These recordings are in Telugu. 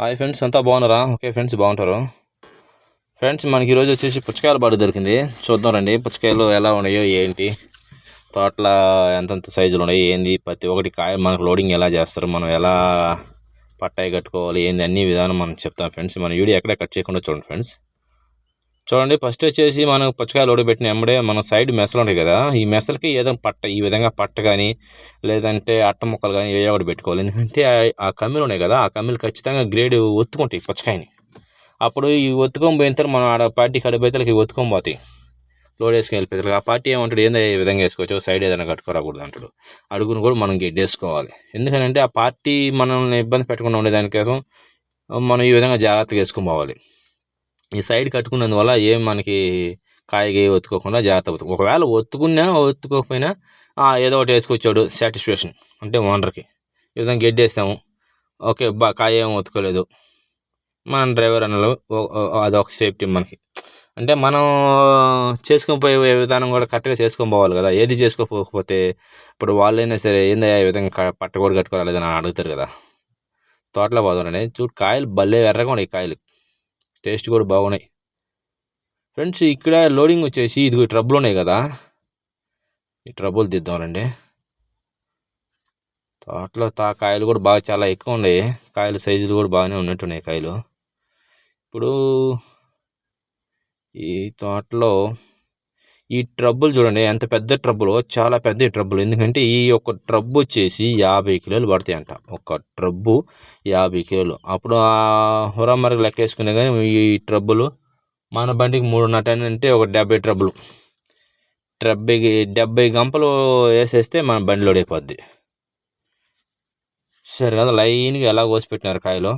హాయ్ ఫ్రెండ్స్ అంతా బాగున్నారా? ఓకే ఫ్రెండ్స్ బాగుంటారు. ఫ్రెండ్స్ మనకి ఈరోజు వచ్చేసి పుచ్చకాయల బాడు దొరికింది. చూద్దాం రండి పుచ్చకాయలు ఎలా ఉన్నాయో ఏంటి? తోటల ఎంతెంత సైజులు ఉన్నాయి ఏంది? ప్రతి ఒక్కటి కాయ మనకు లోడింగ్ ఎలా చేస్తారు మనం ఎలా పట్టాయి కట్టుకోవాలి ఏంది? అన్ని విధానం మనం చెప్తాం ఫ్రెండ్స్. మన వీడియో ఎక్కడ కట్ చేయకుండా చూడండి ఫ్రెండ్స్. చూడండి ఫస్ట్ వచ్చేసి మనం పుచ్చకాయలు ఓడిపెట్టిన ఎమ్మడే మన సైడ్ మెసలు ఉంటాయి కదా ఈ మెసలకి ఏదో పట్ట ఈ విధంగా పట్ట కానీ లేదంటే అట్ట ముక్కలు కానీ ఏ ఒకటి పెట్టుకోవాలి. ఎందుకంటే ఆ- కమ్మీలు ఉన్నాయి కదా ఆ కమ్మీలు ఖచ్చితంగా గ్రేడ్ ఒత్తుకుంటాయి పుచ్చకాయని. అప్పుడు ఈ ఒత్తుకొని పోయిన తర్వాత మనం ఆడ పార్టీ కాడ ఒత్తుకొని పోతాయి. లోడ్ వేసుకుని వెళ్ళిపోతారు ఆ పార్టీ ఏమంటాడు ఏందో ఈ విధంగా వేసుకోవచ్చు? సైడ్ ఏదైనా కట్టుకోరాకూడదు అంటాడు. అడుగును కూడా మనం గెడ్డేసుకోవాలి ఎందుకంటే ఆ పార్టీ మనల్ని ఇబ్బంది పెట్టకుండా ఉండేదానికోసం మనం ఈ విధంగా జాగ్రత్తగా వేసుకొని పోవాలి. ఈ సైడ్ కట్టుకున్నందువల్ల ఏం మనకి కాయగా ఒత్తుకోకుండా జాగ్రత్త అవుతుంది ఒకవేళ ఒత్తుకున్నా ఒత్తుకోకపోయినా ఏదో ఒకటి వేసుకొచ్చాడు సాటిస్ఫాక్షన్ అంటే ఓనర్కి. ఈ విధంగా గడ్డి వేస్తాము ఓకే బా కాయ ఏం ఒత్తుకోలేదు. మన డ్రైవర్ అన్నలు అదొక సేఫ్టీ మనకి. అంటే మనం చేసుకొని పోయే విధానం కూడా కరెక్ట్గా చేసుకొని పోవాలి కదా. ఏది చేసుకోకపోతే ఇప్పుడు వాళ్ళైనా సరే ఏందయ్యా ఈ విధంగా క- పట్ట కూడా కట్టుకోవాలి లేదని అడుగుతారు కదా. తోటలో పోదామని చూడు కాయలు భలే ఎర్రగా ఉన్నాయి కాయలు. టేస్ట్ కూడా బాగున్నాయి. ఫ్రెండ్స్ ఇక్కడ లోడింగ్ వచ్చేసి ఇది ట్రబుల్ ఉన్నాయి కదా. ఈ ట్రబుల్ తీద్దామండి తోటలో తా కాయలు కూడా బాగా చాలా ఎక్కువ ఉన్నాయి. కాయల సైజులు కూడా బాగానే ఉన్నట్టున్నాయి కాయలు. ఇప్పుడు ఈ తోటలో ఈ ట్రబుల్ చూడండి ఎంత పెద్ద ట్రబుల్ చాలా పెద్ద ఈ ట్రబుల్. ఎందుకంటే ఈ యొక్క ట్రబ్ వచ్చేసి యాభై కిలోలు పడతాయి అంట ఒక ట్రబ్బు యాభై కిలోలు. అప్పుడు ఆ హురామరకు లెక్కేసుకునే కానీ ఈ ట్రబ్బులు మన బండికి మూడున్నర టన్ అంటే ఒక డెబ్బై ట్రబ్బులు డెబ్బై డెబ్బై గంపలు వేసేస్తే మన బండి లోడ్ అయిపోద్ది. సరే కదా లైన్గా ఎలా కోసి పెట్టినారు కాయలు.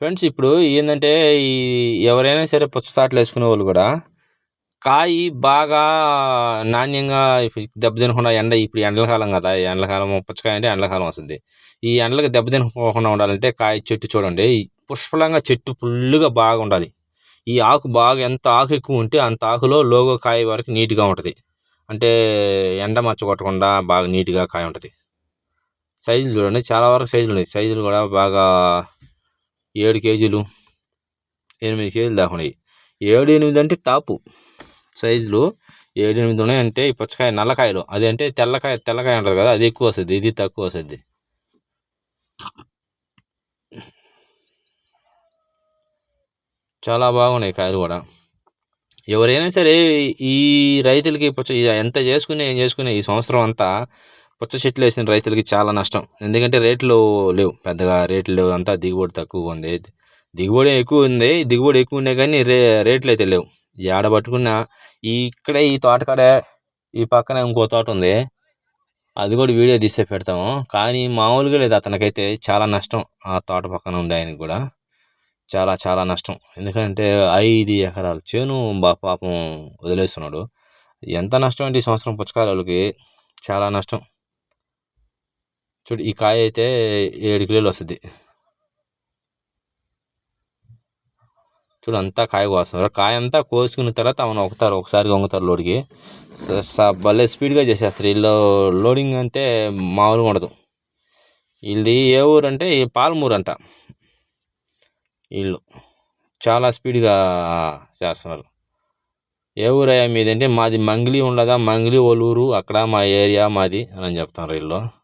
ఫ్రెండ్స్ ఇప్పుడు ఏంటంటే ఈ ఎవరైనా సరే పుచ్చసాట్లు వేసుకునే వాళ్ళు కూడా కాయి బాగా నాణ్యంగా ఇప్పుడు దెబ్బతినకుండా ఎండ ఇప్పుడు ఎండలకాలం కదా ఎండలకాలం పుచ్చకాయ అంటే ఎండలకాలం వస్తుంది. ఈ ఎండలకు దెబ్బతినకుండా ఉండాలంటే కాయ చెట్టు చూడండి పుష్పలంగా చెట్టు ఫుల్గా బాగా ఉండాలి. ఈ ఆకు బాగా ఎంత ఆకు ఎక్కువ ఉంటే అంత ఆకులో లోగో కాయ వరకు నీట్గా ఉంటుంది. అంటే ఎండ మచ్చ కొట్టకుండా బాగా నీట్గా కాయ ఉంటుంది. సైజులు చూడండి చాలా వరకు సైజులు ఉన్నాయి. సైజులు కూడా బాగా ఏడు కేజీలు ఎనిమిది కేజీలు దాకా ఉన్నాయి. ఏడు ఎనిమిది అంటే టాపు సైజులు. ఏడు ఎనిమిది ఉన్నాయి అంటే ఈ పుచ్చకాయ నల్లకాయలు. అది అంటే తెల్లకాయ తెల్లకాయ అంటారు కదా అది ఎక్కువ వస్తుంది ఇది తక్కువ వస్తుంది. చాలా బాగున్నాయి కాయలు కూడా. ఎవరైనా సరే ఈ రైతులకి పుచ్చ ఎంత చేసుకునే ఏం చేసుకునే ఈ సంవత్సరం అంతా పుచ్చ చెట్లు వేసిన రైతులకి చాలా నష్టం. ఎందుకంటే రేట్లు లేవు. పెద్దగా రేట్లు లేవు. అంతా దిగుబడి తక్కువ ఉంది. దిగుబడి ఎక్కువ ఉంది. దిగుబడి ఎక్కువ ఉన్నాయి కానీ రే రేట్లు అయితే లేవు. ఏడ పట్టుకున్నా ఈ ఇక్కడే ఈ తోటకాడే ఈ పక్కన ఇంకో తోట ఉంది. అది కూడా వీడియో తీసే పెడతాము. కానీ మామూలుగా లేదు. అతనికైతే చాలా నష్టం. ఆ తోట పక్కన ఉండే ఆయనకి కూడా చాలా చాలా నష్టం. ఎందుకంటే ఐదు ఎకరాల చేను బా పాపం వదిలేస్తున్నాడు. ఎంత నష్టం అంటే ఈ సంవత్సరం పుచ్చకాయలకి చాలా నష్టం. చూడు ఈ కాయ అయితే ఏడు కిలోలు వస్తుంది. చూడు అంతా కాయ కోస్తున్నారు కాయ అంతా కోసుకున్న తర్వాత అవును ఒకతారు ఒకసారి వంగుతారు లోడ్కి. స- భలే స్పీడ్గా చేసేస్తారు. వీళ్ళు లోడింగ్ అంటే మామూలుగా ఉండదు. వీళ్ళది ఏ ఊరు అంటే ఈ పాలమూరు అంట వీళ్ళు చాలా స్పీడ్గా చేస్తున్నారు. ఏ ఊరయ్యా మీదంటే మాది మంగిలి ఉండదా? మంగిలి ఒలూరు అక్కడ మా ఏరియా మాది అని చెప్తున్నారు వీళ్ళు.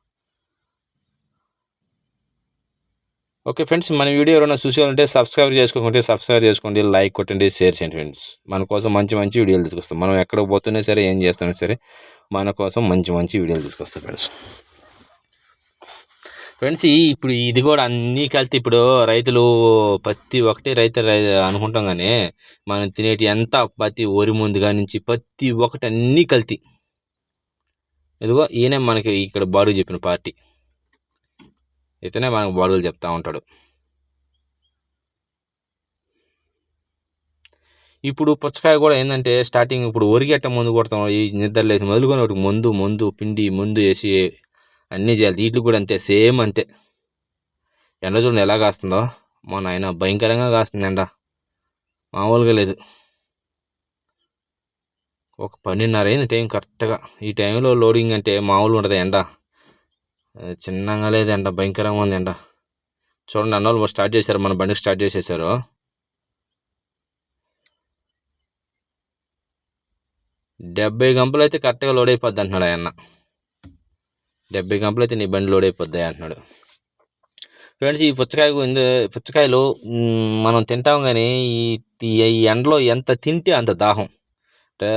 ఓకే ఫ్రెండ్స్ మన వీడియో ఎవరైనా చూసేవాలంటే సబ్స్క్రైబ్ చేసుకోకుంటే సబ్స్క్రైబ్ చేసుకోండి లైక్ కొట్టండి షేర్ చేయండి ఫ్రెండ్స్. మన కోసం మంచి మంచి వీడియోలు తీసుకొస్తాం. మనం ఎక్కడికి పోతున్నా సరే ఏం చేస్తున్నా సరే మన కోసం మంచి మంచి వీడియోలు తీసుకొస్తాం ఫ్రెండ్స్. ఫ్రెండ్స్ ఈ ఇప్పుడు ఇది కూడా అన్నీ కలిసి ఇప్పుడు రైతులు ప్రతి ఒక్కటి రైతు రై అనుకుంటాం కానీ మనం తినేటి ఎంత ప్రతి ఒరి ముందు నుంచి ప్రతి ఒక్కటి అన్నీ కల్తీ ఇదిగో ఈయనే మనకి ఇక్కడ బాడు చెప్పిన పార్టీ. ఇతనే మనకు బాడుగులు చెప్తా ఉంటాడు. ఇప్పుడు పుచ్చకాయ కూడా ఏంటంటే స్టార్టింగ్ ఇప్పుడు ఒరిగేట ముందు కొడతాం. ఈ నిద్రలేసి మొదలుకొని ఒకటి ముందు ముందు పిండి ముందు వేసి అన్నీ చేయాలి. వీటికి కూడా అంతే సేమ్ అంతే. ఎండ చూడండి ఎలా కాస్తుందో. మా నాయన భయంకరంగా కాస్తుంది ఎండ. మామూలుగా లేదు. ఒక పన్నెండున్నర అయింది టైం కరెక్ట్గా. ఈ టైంలో లోడింగ్ అంటే మామూలు ఉంటుంది ఎండ. చిన్నగా లేదు ఎండ భయంకరంగా ఉంది ఎండ చూడండి అన్న వాళ్ళు స్టార్ట్ చేశారు మన బండికి స్టార్ట్ చేసేసారు. డెబ్బై గంపలు అయితే కరెక్ట్గా లోడ్ అయిపోద్ది అంటున్నాడు ఆయన డెబ్బై గంపలు అయితే నీ బండి లోడ్ అయిపోద్ది అంటున్నాడు. ఫ్రెండ్స్ ఈ పుచ్చకాయ పుచ్చకాయలు మనం తింటాం కానీ ఈ ఈ ఎండలో ఎంత తింటే అంత దాహం. అంటే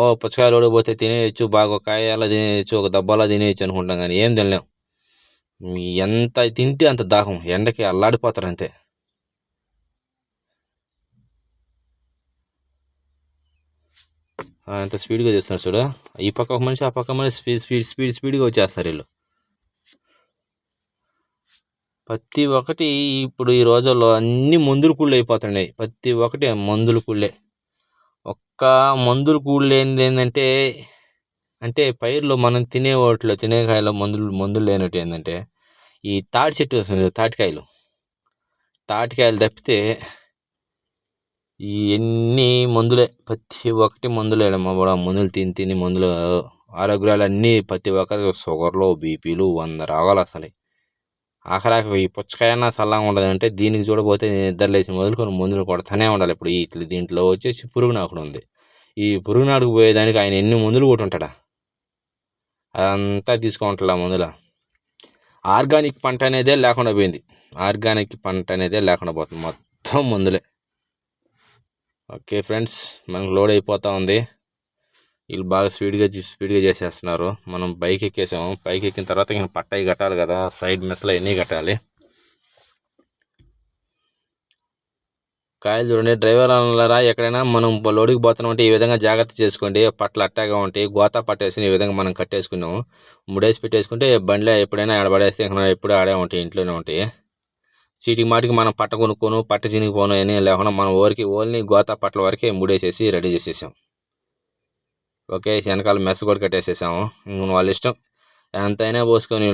ఓ పుచ్చకాయలు ఓడిపోతే తినేయచ్చు బాగా ఒక కాయ అలా తినేయచ్చు ఒక దబ్బాలా తినేయచ్చు అనుకుంటాం కానీ ఏం తినలేం. ఎంత తింటే అంత దాహం ఎండకి అల్లాడిపోతారు అంతే ఎంత స్పీడ్గా చేస్తున్నారు చూడ. ఈ పక్క ఒక మనిషి ఆ పక్క మనిషి స్పీడ్ స్పీడ్ స్పీడ్ స్పీడ్గా వచ్చేస్తారు వీళ్ళు. ప్రతి ఒక్కటి ఇప్పుడు ఈ రోజుల్లో అన్ని మందులు కూళ్ళు అయిపోతున్నాయి. ప్రతి ఒక్కటి మందులు కూళ్ళే ఒక్క మందులు కూళ్ళు ఏంది ఏంటంటే అంటే పైర్లో మనం తినే వాటిలో తినే కాయలో మందులు మందులు లేనట్టు ఏంటంటే ఈ తాటి చెట్టు వస్తుంది తాటికాయలు. తాటికాయలు తప్పితే ఈ ఎన్ని మందులే ప్రతి ఒక్కటి మందులే మా కూడా మందులు తిని తిని మందులు ఆరోగ్యాలు అన్నీ ప్రతి ఒక్కరికి షుగర్లు బీపీలు వంద రోగాలు అసలు ఆఖరాకి ఈ పుచ్చకాయన్నా చల్లగా ఉండదు అంటే దీనికి చూడబోతే నిద్ర లేచి మొదలుకొని మందులు కొడతానే ఉండాలి. ఇప్పుడు ఇట్లా దీంట్లో వచ్చేసి పురుగునాకుడు ఉంది. ఈ పురుగునాడుకు పోయేదానికి ఆయన ఎన్ని మందులు కొట్టుంటాడా? అదంతా తీసుకుంటా మందుల. ఆర్గానిక్ పంట అనేదే లేకుండా పోయింది. ఆర్గానిక్ పంట అనేదే లేకుండా పోతుంది. మొత్తం మందులే. ఓకే ఫ్రెండ్స్ మనకు లోడ్ అయిపోతూ ఉంది. వీళ్ళు బాగా స్పీడ్గా స్పీడ్గా చేసేస్తున్నారు. మనం బైక్ ఎక్కేసాము. బైక్ ఎక్కిన తర్వాత ఇంకా పట్టాయి కట్టాలి కదా. సైడ్ మెస్లో ఎన్ని కట్టాలి. కాయలు చూడండి. డ్రైవర్ అన్నారా ఎక్కడైనా మనం లోడుకి పోతున్నామంటే ఈ విధంగా జాగ్రత్త చేసుకోండి. పట్ల అట్టాగా ఉంటాయి గోతా పట్టేసి ఈ విధంగా మనం కట్టేసుకున్నాము. ముడేసి పెట్టేసుకుంటే బండిలో ఎప్పుడైనా ఆడబడేస్తే ఇంకా ఎప్పుడు ఆడే ఉంటాయి ఇంట్లోనే ఉంటాయి. చీటికి మాటికి మనం పట్ట కొనుక్కోను పట్ట చినిగిపోను అని లేకుండా మనం ఊరికి ఓన్లీ గోతా పట్ల వరకే ముడేసేసి రెడీ చేసేసాం. ఓకే వెనకాల మెస్ కూడా కట్టేసేసాము. వాళ్ళ ఇష్టం. ఎంతైనా పోసుకొని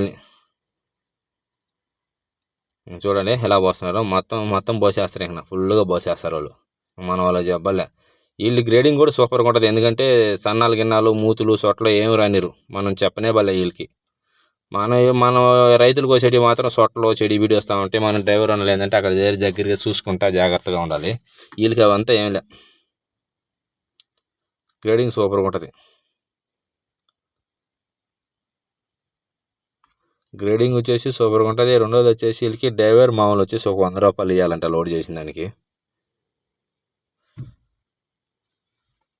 చూడండి ఎలా పోస్తున్నారు. మొత్తం మొత్తం పోసేస్తారు ఇంకా ఫుల్గా పోసేస్తారు వాళ్ళు. మన వాళ్ళు చెప్పలే. వీళ్ళు గ్రేడింగ్ కూడా సూపర్గా ఉంటుంది ఎందుకంటే సన్నాలు గిన్నాలు మూతులు సొట్లు ఏమి రానిరు. మనం చెప్పనే బలే వీళ్ళకి. మన మన రైతులు కోసేటి మాత్రం సొట్టలు చెడి వీడి వస్తూ ఉంటే మన డ్రైవర్ అన్నలు ఏంటంటే అక్కడ దగ్గర దగ్గరగా చూసుకుంటా జాగ్రత్తగా ఉండాలి. వీళ్ళకి అవంతా ఏం లే. గ్రేడింగ్ సూపర్గా ఉంటుంది గ్రేడింగ్ వచ్చేసి సూపర్గా ఉంటుంది. రెండోది వచ్చేసి వీళ్ళకి డ్రైవర్ మామూలు వచ్చేసి ఒక వంద రూపాయలు ఇవ్వాలంట లోడ్ చేసిన దానికి.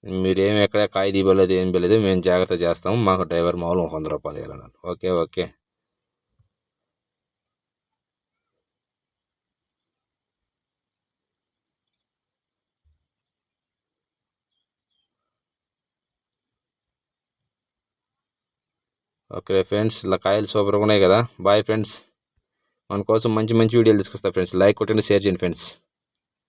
మీరేం ఎక్కడ కాయ తీయలేదు ఏం తెలియదు మేము జాగ్రత్త చేస్తాము. మాకు డ్రైవర్ మామూలు ఒక వంద రూపాయలు ఇవ్వాలన్నారు ఓకే ఓకే. ఓకే ఫ్రెండ్స్ ఇలా కాయలు సూపర్గా ఉన్నాయి కదా. Bye friends. మన కోసం మంచి మంచి వీడియోలు తీసుకొస్తా ఫ్రెండ్స్. లైక్ కొట్టండి షేర్ చేయండి ఫ్రెండ్స్.